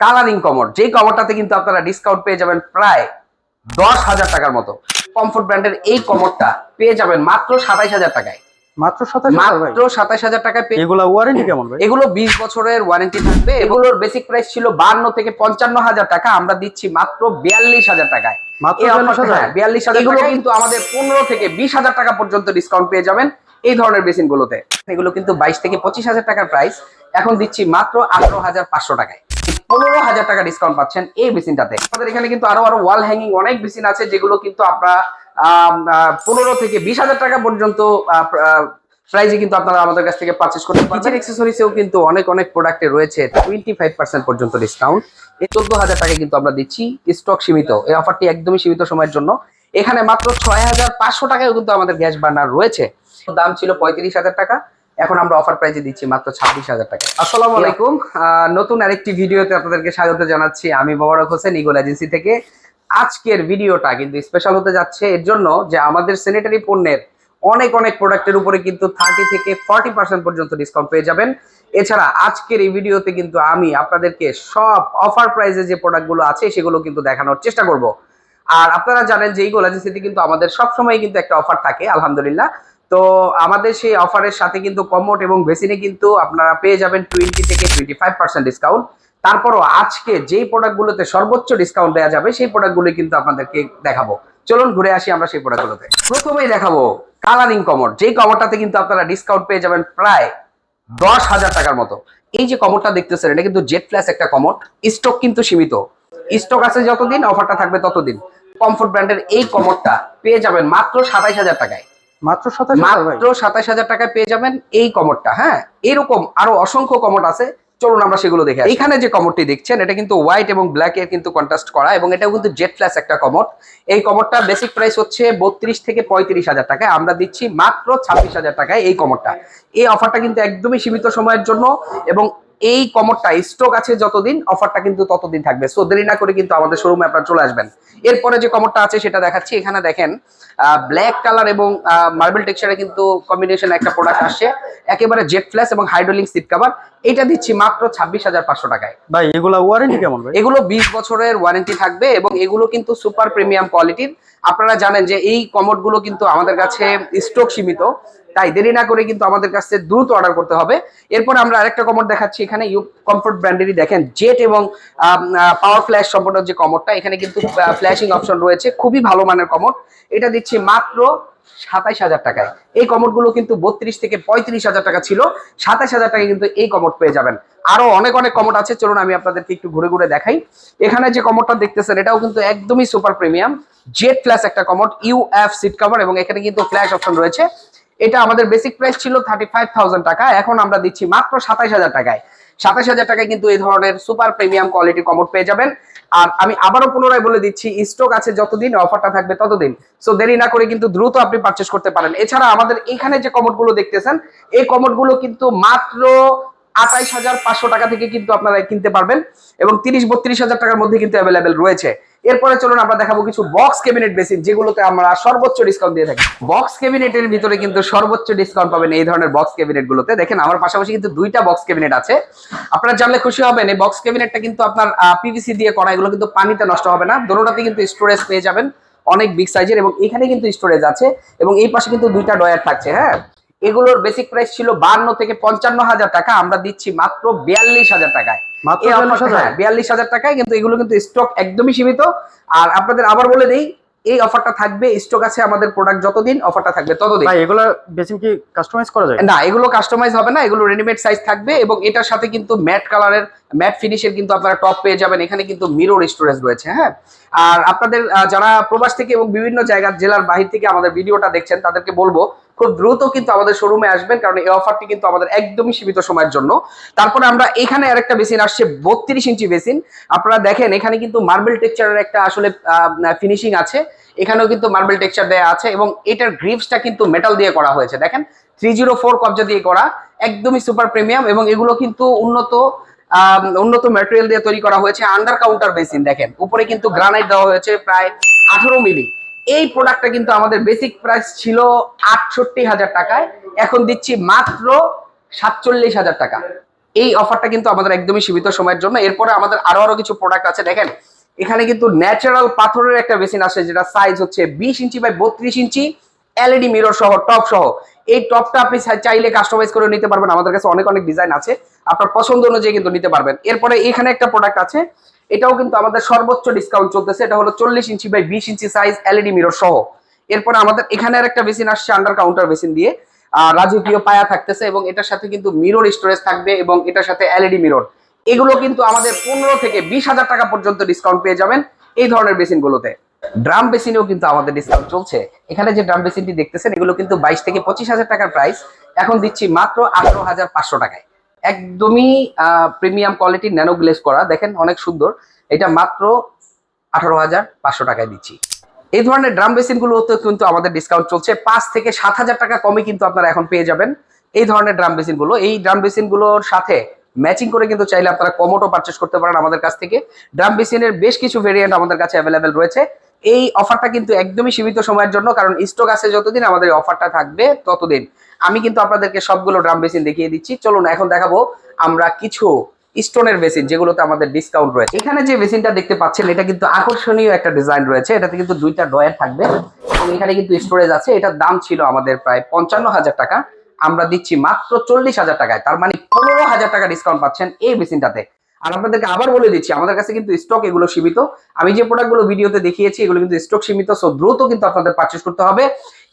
Colouring কমর যেই কমরটাতে কিন্তু আপনারা ডিসকাউন্ট পেয়ে যাবেন প্রায় দশ হাজার টাকার মতো। কমফোর্ট ব্র্যান্ডের এই কমরটা পেয়ে যাবেন মাত্র সাতাইশ হাজার টাকায়। মাত্র সাতাশ হাজার মাত্র টাকায় এগুলা ওয়ারেন্টি কেমন ভাই? এগুলো বিশ বছরের ওয়ারেন্টি থাকবে এগুলোর বেসিক প্রাইস ছিল বান্ন থেকে পঞ্চান্ন হাজার টাকা। আমরা দিচ্ছি মাত্র বিয়াল্লিশ হাজার টাকায়। বিয়াল্লিশ হাজার? হ্যাঁ, এগুলো কিন্তু আমাদের পনেরো থেকে বিশ হাজার টাকা পর্যন্ত ডিসকাউন্ট পেয়ে যাবেন এই ধরনের বেসিন গুলোতে। এগুলো কিন্তু বাইশ থেকে পঁচিশ হাজার টাকার প্রাইস এখন দিচ্ছি মাত্র আঠারো হাজার পাঁচশো টাকায়। পনেরো হাজার টাকা ডিসকাউন্ট পাচ্ছেন এই বেসিনটাতে আমাদের এখানে কিন্তু আরও আরও ওয়াল হ্যাঙ্গিং অনেক বেসিন আছে, যেগুলো কিন্তু আপনারা পনেরো থেকে বিশ হাজার টাকা পর্যন্ত প্রাইজে কিন্তু আপনারা আমাদের কাছ থেকে পারচেস করতে পারবেন। কিচেন কিন্তু অনেক অনেক প্রোডাক্টে রয়েছে টোয়েন্টি ফাইভ পার্সেন্ট পর্যন্ত ডিসকাউন্ট এই চোদ্দ হাজার টাকা কিন্তু আমরা দিচ্ছি স্টক সীমিত। এই অফারটি একদমই সীমিত সময়ের জন্য। এখানে মাত্র ছয় হাজার পাঁচশো টাকায় কিন্তু আমাদের গ্যাস বার্নার রয়েছে। দাম ছিল পঁয়ত্রিশ হাজার টাকা। এখন আমরা অফার প্রাইজে দিচ্ছি মাত্র ছাব্বিশ হাজার টাকা। আসসালামু আলাইকুম। নতুন আরেকটি ভিডিওতে আপনাদেরকে স্বাগত জানাচ্ছি। আমি মোবারক হোসেন ইগল এজেন্সি থেকে। আজকের ভিডিওটা কিন্তু স্পেশাল হতে যাচ্ছে এর জন্য যে আমাদের স্যানিটারি পণ্যের অনেক অনেক প্রোডাক্টের উপরে কিন্তু থার্টি থেকে ফর্টি পার্সেন্ট পর্যন্ত ডিসকাউন্ট পেয়ে যাবেন। এছাড়া আজকের এই ভিডিওতে কিন্তু আমি আপনাদেরকে সব অফার প্রাইসে যে প্রোডাক্টগুলো আছে সেগুলো কিন্তু দেখানোর চেষ্টা করব। আর আপনারা জানেন যে এই গোল এজেন্সিতে কিন্তু আমাদের সবসময় কিন্তু একটা অফার থাকে আলহামদুলিল্লাহ। তো আমাদের সেই অফারের সাথে কিন্তু কমোট এবং বেসিনে কিন্তু আপনারা পেয়ে যাবেন টোয়েন্টি থেকে টোয়েন্টি ফাইভ পার্সেন্ট ডিসকাউন্ট তারপরও আজকে যেই প্রোডাক্টগুলোতে সর্বোচ্চ ডিসকাউন্ট দেওয়া যাবে, সেই প্রোডাক্টগুলো কিন্তু আপনাদেরকে দেখাবো। চলুন ঘুরে আসি আমরা সেই প্রোডাক্টগুলোতে প্রথমেই দেখাবো কালারিং কমর। যেই কমরটাতে কিন্তু আপনারা ডিসকাউন্ট পেয়ে যাবেন প্রায় দশ হাজার টাকার মতো। এই যে কমরটা দেখতেছেন, এটা কিন্তু জেট ফ্ল্যাশ একটা কমর। স্টক কিন্তু সীমিত। স্টক আছে যতদিন অফারটা থাকবে ততদিন। কমফোর্ট ব্র্যান্ডের এই কমরটা পেয়ে যাবেন মাত্র সাতাইশ হাজার টাকায়। মাত্র মাত্র সাতাশ হাজার টাকায় পেয়ে যাবেন এই কমরটা হ্যাঁ? এরকম আরও অসংখ্য কমর আছে। চলুন আমরা সেগুলো দেখে এখানে যে কমরটি দেখছেন, এটা কিন্তু হোয়াইট এবং ব্ল্যাক এর কিন্তু কন্ট্রাস্ট করা এবং এটাও কিন্তু জেট ফ্ল্যাশ একটা কমর। এই কমরটা বেসিক প্রাইস হচ্ছে বত্রিশ থেকে পঁয়ত্রিশ হাজার টাকায়। আমরা দিচ্ছি মাত্র ছাব্বিশ হাজার টাকায় এই কমরটা। এই অফারটা কিন্তু একদমই সীমিত সময়ের জন্য এবং এই কমরটা স্টক আছে যতদিন অফারটা কিন্তু ততদিন থাকবে। সো দেরি না করে কিন্তু আমাদের শোরুমে আপনারা চলে আসবেন। এরপরে যে কমরটা আছে সেটা দেখাচ্ছি। এখানে দেখেন ব্ল্যাক কালার এবং মার্বেল টেক্সচারে কিন্তু কম্বিনেশন একটা প্রোডাক্ট আসছে। একেবারে জেট ফ্ল্যাশ এবং হাইড্রোলিক সিট কভার এটা দিচ্ছি মাত্র ছাব্বিশ হাজার পাঁচশো টাকায়। ভাই এগুলা ওয়ারেন্টি কেমন ভাই? এগুলো বিশ বছরের ওয়ারেন্টি থাকবে এবং এগুলো কিন্তু সুপার প্রিমিয়াম কোয়ালিটির আপনারা জানেন যে এই কমোডগুলো কিন্তু আমাদের কাছে স্টক সীমিত। তাই দেরি না করে কিন্তু আমাদের কাছে দ্রুত অর্ডার করতে হবে। এরপর আমরা আরেকটা কমোড দেখাচ্ছি, এখানে ইউ কমফোর্ট ব্র্যান্ডেরই দেখেন জেট এবং পাওয়ার ফ্ল্যাশ সম্পূর্ণ যে কমোডটা এখানে কিন্তু ফ্ল্যাশিং অপশন রয়েছে, খুবই ভালো মানের কমোড এটা দিচ্ছি মাত্র সাতাইশ হাজার টাকায়। এই কমোডগুলো কিন্তু বত্রিশ থেকে পঁয়ত্রিশ হাজার টাকা ছিল। সাতাইশ হাজার টাকায় কিন্তু এই কমোড পেয়ে যাবেন। আরও অনেক অনেক কমোড আছে, চলুন আমি আপনাদেরকে একটু ঘুরে ঘুরে দেখাই। এখানে যে কমোডটা দেখতেছেন, এটাও কিন্তু একদমই সুপার প্রিমিয়াম জেট ফ্ল্যাশ একটা কমোড ইউএফ সিট কভার এবং এখানে কিন্তু ফ্ল্যাশ অপশন রয়েছে। এটা আমাদের বেসিক প্রাইস ছিল থার্টি ফাইভ থাউজেন্ড টাকা, এখন আমরা দিচ্ছি মাত্র সাতাইশ হাজার টাকায়। সাতাশ হাজার টাকায় কিন্তু এই ধরনের সুপার প্রিমিয়াম কোয়ালিটি কমোড পেয়ে যাবেন। আর আমি আবারও পুনরায় বলে দিচ্ছি স্টক আছে যতদিন অফারটা থাকবে ততদিন। সো দেরি না করে কিন্তু দ্রুত আপনি পারচেস করতে পারেন। এছাড়া আমাদের এখানে যে কমোডগুলো দেখতেছেন, এই কমোডগুলো কিন্তু মাত্র আঠাইশ হাজার পাঁচশো টাকা থেকে কিন্তু আপনারা কিনতে পারবেন এবং তিরিশ বত্রিশ হাজার টাকার মধ্যে কিন্তু অ্যাভেলেবেল রয়েছে। এরপরে চলুন আমরা দেখাবো কিছু বক্স ক্যাবিনেট বেসিন যেগুলোতে আমরা সর্বোচ্চ ডিসকাউন্ট দিয়ে থাকি। বক্স ক্যাবিনেটের ভিতরে কিন্তু সর্বোচ্চ ডিসকাউন্ট পাবেন এই ধরনের বক্স ক্যাবিনেট গুলোতে। দেখেন, আমার পাশাপাশি কিন্তু দুইটা বক্স ক্যাবিনেট আছে। আপনারা জানলে খুশি হবেন, এই বক্স ক্যাবিনেটটা কিন্তু আপনার পিভিসি দিয়ে করা, এগুলো কিন্তু পানিতে নষ্ট হবে না। দোনোটাতে কিন্তু স্টোরেজ পেয়ে যাবেন অনেক বিগ সাইজের এবং এখানে কিন্তু স্টোরেজ আছে এবং এই পাশে কিন্তু দুইটা ডয়ার থাকছে হ্যাঁ? এগুলোর বেসিক প্রাইস ছিল বান্ন থেকে পঞ্চান্ন হাজার টাকা, আমরা দিচ্ছি মাত্র বিয়াল্লিশ হাজার টাকায়। বিয়াল্লিশ offer- হাজার? হ্যাঁ, বিয়াল্লিশ হাজার টাকায় কিন্তু এগুলো কিন্তু স্টক একদমই সীমিত। আর আপনাদের আবার বলে দেই এই অফারটা থাকবে স্টক আছে আমাদের প্রোডাক্ট যতদিন অফারটা থাকবে ততদিন। ভাই এগুলা কি কাস্টমাইজ করা যায়? না এগুলো কাস্টমাইজ হবে না এগুলো রেডিমেড সাইজ থাকবে এবং এটার সাথে কিন্তু ম্যাট কালারের ম্যাট ফিনিশের কিন্তু আপনারা টপ পেয়ে যাবেন। এখানে কিন্তু মিরর স্টোরেজ রয়েছে হ্যাঁ। আর আপনাদের যারা প্রবাস থেকে এবং বিভিন্ন জায়গার জেলার বাহির থেকে আমাদের ভিডিওটা দেখছেন তাদেরকে বলব খুব দ্রুত কিন্তু আমাদের শোরুমে আসবেন, কারণ এই অফারটি কিন্তু আমাদের একদমই সীমিত সময়ের জন্য। তারপরে আমরা এখানে আরেকটা বেসিন আসছে, বত্রিশ ইঞ্চি বেসিন আপনারা দেখেন, এখানে কিন্তু মার্বেল টেক্সচারের একটা আসলে ফিনিশিং আছে। এখানেও কিন্তু মার্বেল টেক্সচার দেওয়া আছে এবং এটার গ্রিপসটা কিন্তু মেটাল দিয়ে করা হয়েছে। দেখেন থ্রি জিরো ফোর কবজা দিয়ে করা, একদমই সুপার প্রিমিয়াম এবং এগুলো কিন্তু উন্নত উন্নত ম্যাটেরিয়াল দিয়ে তৈরি করা হয়েছে আন্ডার কাউন্টার বেসিন দেখেন। উপরে কিন্তু গ্রানাইট দেওয়া হয়েছে প্রায় আঠারো মিলি। এই প্রোডাক্টটা কিন্তু আমাদের বেসিক প্রাইস ছিল আটষট্টি হাজার টাকায়। এখন দিচ্ছি মাত্র সাতচল্লিশ হাজার টাকা। এই অফারটা কিন্তু আমাদের একদমই সীমিত সময়ের জন্য। এরপরে আমাদের আরও আরও কিছু প্রোডাক্ট আছে। দেখেন, এখানে কিন্তু ন্যাচারাল পাথরের একটা বেসিন আছে যেটা সাইজ হচ্ছে বিশ ইঞ্চি বাই বত্রিশ ইঞ্চি এলইডি মিরর সহ টপ সহ। এই টপটা আপনি চাই- চাইলে কাস্টমাইজ করে নিতে পারবেন। আমাদের কাছে অনেক অনেক ডিজাইন আছে। আপনার পছন্দ অনুযায়ী কিন্তু নিতে পারবেন। এরপরে এখানে একটা প্রোডাক্ট আছে এটাও কিন্তু আমাদের সর্বোচ্চ ডিসকাউন্ট চলতেছে। এটা হলো চল্লিশ ইঞ্চি বাই বিশ ইঞ্চি সাইজ এলইডি মিরর সহ। এরপরে আমাদের এখানে একটা আসছে আন্ডার কাউন্টার বেসিন দিয়ে। রাজকীয় পায়া থাকতেছে এবং এটার সাথে কিন্তু মিরর স্টোরেজ থাকবে এবং এটার সাথে এলইডি মিরর এগুলো কিন্তু আমাদের পনেরো থেকে বিশ হাজার টাকা পর্যন্ত ডিসকাউন্ট পেয়ে যাবেন এই ধরনের বেসিন গুলোতে। ড্রাম বেসিনেও কিন্তু আমাদের ডিসকাউন্ট চলছে। এখানে যে ড্রাম বেসিনটি দেখতেছেন, এগুলো কিন্তু বাইশ থেকে পঁচিশ হাজার টাকার প্রাইস এখন দিচ্ছি মাত্র আঠারো হাজার পাঁচশো টাকায়। একদমই প্রিমিয়াম কোয়ালিটির ন্যানো গ্লেস করা। দেখেন অনেক সুন্দর। এটা মাত্র আঠারো হাজার পাঁচশো টাকায় দিচ্ছি। এই ধরনের ড্রাম বেসিন গুলোতে কিন্তু আমাদের ডিসকাউন্ট চলছে। পাঁচ থেকে সাত হাজার টাকা কমে কিন্তু আপনারা এখন পেয়ে যাবেন এই ধরনের ড্রাম বেসিনগুলো। এই ড্রাম বেসিনগুলোর সাথে ম্যাচিং করে কিন্তু চাইলে আপনারা কমোটো পারচেস করতে পারেন আমাদের কাছ থেকে। ড্রাম বেসিনের বেশ কিছু ভেরিয়েন্ট আমাদের কাছে অ্যাভেলেবেল রয়েছে। এই অফারটা কিন্তু একদমই সীমিত সময়ের জন্য, কারণ স্টক আছে যতদিন আমাদের অফারটা থাকবে ততদিন। আমি কিন্তু আপনাদেরকে সবগুলো ড্রাম বেসিন দেখিয়ে দিচ্ছি। চলুন এখন দেখাবো আমরা কিছু স্টোনের বেসিন যেগুলোতে আমাদের ডিসকাউন্ট রয়েছে। এখানে যে বেসিনটা দেখতে পাচ্ছেন, এটা কিন্তু আকর্ষণীয় একটা ডিজাইন রয়েছে। এটাতে কিন্তু দুইটা ডয়ার থাকবে। এবং এখানে কিন্তু স্টোরেজ আছে। এটার দাম ছিল আমাদের প্রায় পঞ্চান্ন হাজার টাকা। আমরা দিচ্ছি মাত্র চল্লিশ হাজার টাকায়। তার মানে পনেরো হাজার টাকা ডিসকাউন্ট পাচ্ছেন এই বেসিনটাতে আর আপনাদেরকে আবার বলে দিচ্ছি, আমাদের কাছে কিন্তু স্টক এগুলো সীমিত। আমি যে প্রোডাক্টগুলো ভিডিওতে দেখিয়েছি, এগুলো কিন্তু স্টক সীমিত সো দ্রুত কিন্তু আপনাদের পারচেস করতে হবে।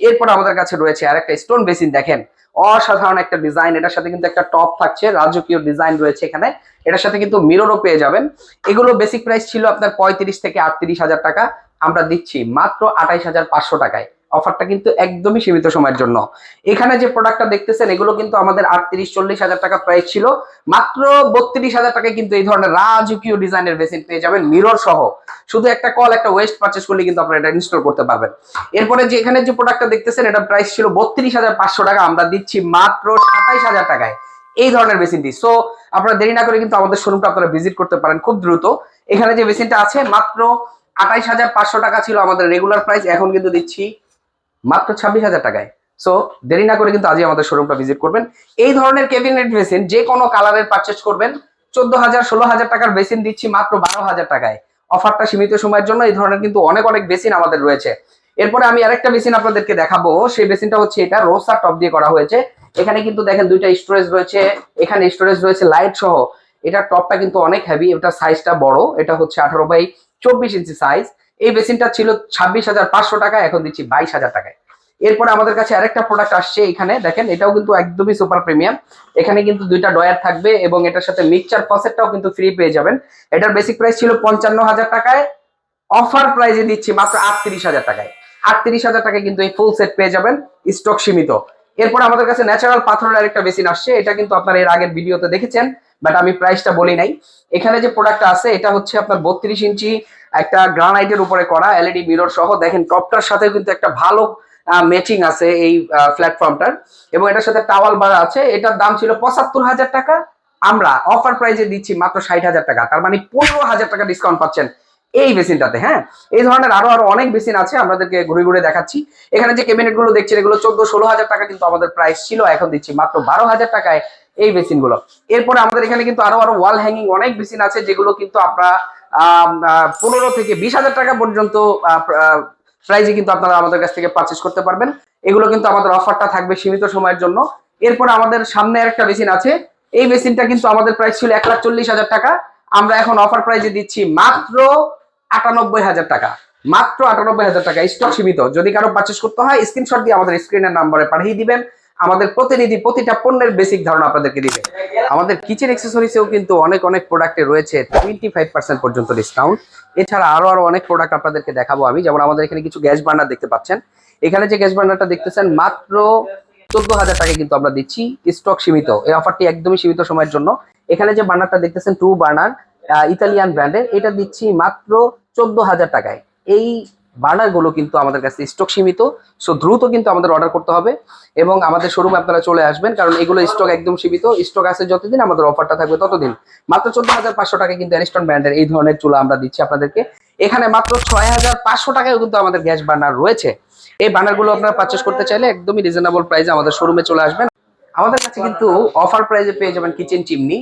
এরপর আমাদের কাছে রয়েছে আর একটা স্টোন বেসিন দেখেন। অসাধারণ একটা ডিজাইন এটার সাথে কিন্তু একটা টপ থাকছে, রাজকীয় ডিজাইন রয়েছে এখানে। এটার সাথে কিন্তু মিররও পেয়ে যাবেন। এগুলো বেসিক প্রাইস ছিল আপনার পঁয়ত্রিশ থেকে আটত্রিশ হাজার টাকা, আমরা দিচ্ছি মাত্র আঠাইশ হাজার পাঁচশো টাকায়। অফারটা কিন্তু একদমই সীমিত সময়ের জন্য। এখানে যে প্রোডাক্টটা দেখতেছেন, এগুলো কিন্তু আমাদের আটত্রিশ, চল্লিশ হাজার টাকা প্রাইস ছিল। মাত্র বত্রিশ হাজার টাকায় কিন্তু এই ধরনের রাজকীয় ডিজাইনের বেসিন পেয়ে যাবেন মিরর সহ। শুধু একটা কল একটা ওয়েস্ট পারচেস করলে কিন্তু আপনারা এটা ইনস্টল করতে পারবেন। এরপরে যে এখানে যে প্রোডাক্টটা দেখতেছেন, এটা প্রাইস ছিল বত্রিশ হাজার পাঁচশো টাকা। আমরা দিচ্ছি মাত্র সাতাইশ হাজার টাকায় এই ধরনের বেসিনটি সো আপনারা দেরি না করে কিন্তু আমাদের শোরুমটা আপনারা ভিজিট করতে পারেন খুব দ্রুত। এখানে যে বেসিনটা আছে, মাত্র আঠাইশ হাজার পাঁচশো টাকা ছিল আমাদের রেগুলার প্রাইস এখন কিন্তু দিচ্ছি মাত্র ছাব্বিশ হাজার টাকায়। সো দেরি না করে কিন্তু আজই আমাদের শোরুমটা ভিজিট করবেন। এই ধরনের ক্যাবিনেট বেসিন যে কোনো কালারের পারচেস করবেন। চোদ্দ হাজার ষোলো হাজার টাকার বেসিন দিচ্ছি মাত্র বারো হাজার টাকায়। অফারটা সীমিত সময়ের জন্য এই ধরনের কিন্তু অনেক অনেক বেসিন আমাদের রয়েছে। এরপরে আমি আরেকটা বেসিন আপনাদেরকে দেখাবো। সেই বেসিনটা হচ্ছে এটা রোসার টপ দিয়ে করা হয়েছে। এখানে কিন্তু দেখেন দুইটা স্টোরেজ রয়েছে। এখানে স্টোরেজ রয়েছে লাইট সহ। এটার টপটা কিন্তু অনেক হেভি এটা সাইজটা বড়। এটা হচ্ছে আঠারো বাই চব্বিশ ইঞ্চি সাইজ এই বেসিনটা ছিল ছাব্বিশ হাজার পাঁচশো টাকা, এখন দিচ্ছি বাইশ হাজার টাকায়। এরপরে আমাদের কাছে আরেকটা প্রোডাক্ট আসছে এখানে, দেখেন, এটাও কিন্তু একদমই সুপার প্রিমিয়াম এখানে কিন্তু দুইটা ডয়ার থাকবে এবং এটার সাথে মিক্সচার ফসেটটাও কিন্তু ফ্রি পেয়ে যাবেন। এটার বেসিক প্রাইস ছিল পঞ্চান্ন হাজার টাকায়। অফার প্রাইজে দিচ্ছি মাত্র আটত্রিশ হাজার টাকায়। আটত্রিশ হাজার টাকায় কিন্তু এই ফুল সেট পেয়ে যাবেন স্টক সীমিত। এরপর আমাদের কাছে ন্যাচারাল পাথরের আরেকটা বেসিন আসছে, এটা কিন্তু আপনারা এর আগের ভিডিওতে দেখেছেন। বাট আমি প্রাইসটা বলি নাই। এখানে যে প্রোডাক্টটা আছে, এটা হচ্ছে আপনার বত্রিশ ইঞ্চি একটা গ্রানাইটের উপরে করা এলইডি মিরর সহ। দেখেন টপটার সাথে কিন্তু একটা ভালো ম্যাচিং আছে এই প্ল্যাটফর্মটার এবং এটার সাথে টাওয়াল বার আছে। এটার দাম ছিল পঁচাত্তর হাজার টাকা। আমরা অফার প্রাইজে দিচ্ছি মাত্র ষাট হাজার টাকা। তার মানে পনেরো হাজার টাকা ডিসকাউন্ট পাচ্ছেন এই বেসিনটাতে হ্যাঁ? এই ধরনের আরও আরও অনেক বেসিন আছে আমাদেরকে ঘুরে ঘুরে দেখাচ্ছি। এখানে যে ক্যাবিনেটগুলো দেখছেন, এগুলো চোদ্দ ষোলো হাজার টাকা কিন্তু আমাদের প্রাইস ছিল। এখন দিচ্ছি মাত্র বারো হাজার টাকায় এই বেসিনগুলো এরপরে আমাদের এখানে কিন্তু আরও আরও ওয়াল হ্যাঙ্গিং অনেক বেসিন আছে, যেগুলো কিন্তু আপনারা পনেরো থেকে বিশ হাজার টাকা পর্যন্ত প্রাইজে কিন্তু আপনারা আমাদের কাছ থেকে পারচেস করতে পারবেন। এগুলো কিন্তু আমাদের অফারটা থাকবে সীমিত সময়ের জন্য। এরপর আমাদের সামনে একটা বেসিন আছে। এই বেসিনটা কিন্তু আমাদের প্রাইস ছিল এক লাখ চল্লিশ হাজার টাকা। আমরা এখন অফার প্রাইজে দিচ্ছি মাত্র আটানব্বই হাজার টাকা। মাত্র আটানব্বই হাজার টাকা স্টক সীমিত। যদি কারও পারচেস করতে হয় স্ক্রিনশট দিয়ে আমাদের স্ক্রিনের নাম্বারে পাঠিয়ে দিবেন। আমাদের প্রতিনিধি প্রতিটা পণ্যের বেসিক ধারণা আপনাদেরকে দিবে। আমাদের কিচেন অ্যাক্সেসরিজেও কিন্তু অনেক অনেক প্রোডাক্টে রয়েছে টোয়েন্টি ফাইভ পার্সেন্ট পর্যন্ত ডিসকাউন্ট এছাড়া আরও আরও অনেক প্রোডাক্ট আপনাদেরকে দেখাবো আমি। যেমন আমাদের এখানে কিছু গ্যাস বার্নার দেখতে পাচ্ছেন। এখানে যে গ্যাস বার্নারটা দেখতেছেন, মাত্র চোদ্দ হাজার টাকা কিন্তু আমরা দিচ্ছি। স্টক সীমিত। এই অফারটি একদমই সীমিত সময়ের জন্য। এখানে যে বার্নারটা দেখতেছেন টু বার্নার ইতালিয়ান ব্র্যান্ডের এটা দিচ্ছি মাত্র চোদ্দ হাজার টাকায়। এই বার্নারগুলো কিন্তু আমাদের কাছে স্টক সীমিত সো দ্রুত কিন্তু আমাদের অর্ডার করতে হবে। এবং আমাদের শোরুমে আপনারা চলে আসবেন, কারণ এগুলো স্টক একদম সীমিত স্টক আছে যতদিন আমাদের অফারটা থাকবে ততদিন। মাত্র চোদ্দ হাজার পাঁচশো টাকা কিন্তু অ্যারিস্টন ব্র্যান্ডের এই ধরনের চুলা আমরা দিচ্ছি আপনাদেরকে। এখানে মাত্র ছয় হাজার পাঁচশো টাকায় কিন্তু আমাদের গ্যাস বার্নার রয়েছে। এই বার্নারগুলো আপনারা পারচেস করতে চাইলে একদমই রিজনেবল প্রাইসে আমাদের শোরুমে চলে আসবেন। আমাদের কাছে কিন্তু অফার প্রাইসে পেয়ে যাবেন কিচেন চিমনি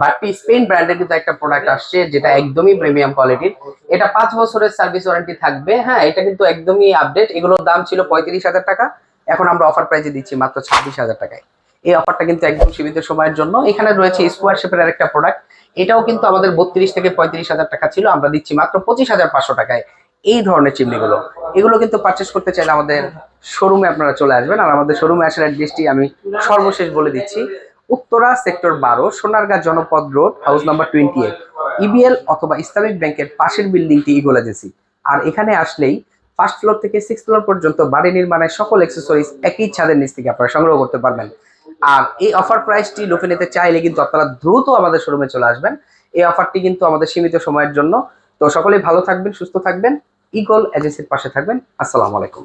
বাটপি স্পেন ব্র্যান্ডের কিন্তু একটা প্রোডাক্ট আসছে যেটা একদমই প্রিমিয়াম কোয়ালিটির এটা পাঁচ বছরের সার্ভিস ওয়ারেন্টি থাকবে। হ্যাঁ এটা কিন্তু একদমই আপডেট এগুলোর দাম ছিল পঁয়ত্রিশ হাজার টাকা। এখন আমরা অফার প্রাইসে দিচ্ছি মাত্র ছাব্বিশ হাজার টাকায়। এই অফারটা কিন্তু একদম সীমিত সময়ের জন্য। এখানে রয়েছে স্কোয়ার শেপের আরেকটা প্রোডাক্ট এটাও কিন্তু আমাদের বত্রিশ থেকে পঁয়ত্রিশ হাজার টাকা ছিল। আমরা দিচ্ছি মাত্র পঁচিশ হাজার পাঁচশো টাকায়। এই ধরনের চিমনিগুলো। এগুলো কিন্তু পারচেস করতে চাইলে আমাদের শোরুমে আপনারা চলে আসবেন। আর আমাদের শোরুমে আসার অ্যাড্রেসটি আমি সর্বশেষ বলে দিচ্ছি। উত্তরা সেক্টর বারো, Sonargaon Janapath road house number twenty eight EBL অথবা ইসলামিক ব্যাংকের পাশের বিল্ডিংটি ইগোল এজেন্সি আর এখানে আসলেই ফার্স্ট ফ্লোর থেকে সিক্স ফ্লোর পর্যন্ত বাড়ি নির্মাণের সকল অ্যাক্সেসরিজ একই ছাদের নিচ থেকে আপনারা সংগ্রহ করতে পারবেন। আর এই অফার প্রাইসটি লোকে নিতে চাইলে কিন্তু আপনারা দ্রুত আমাদের শোরুমে চলে আসবেন। এই অফারটি কিন্তু আমাদের সীমিত সময়ের জন্য। তো সকলেই ভালো থাকবেন, সুস্থ থাকবেন। ইগল এজেন্সির পাশে থাকবেন। আসসালামু আলাইকুম।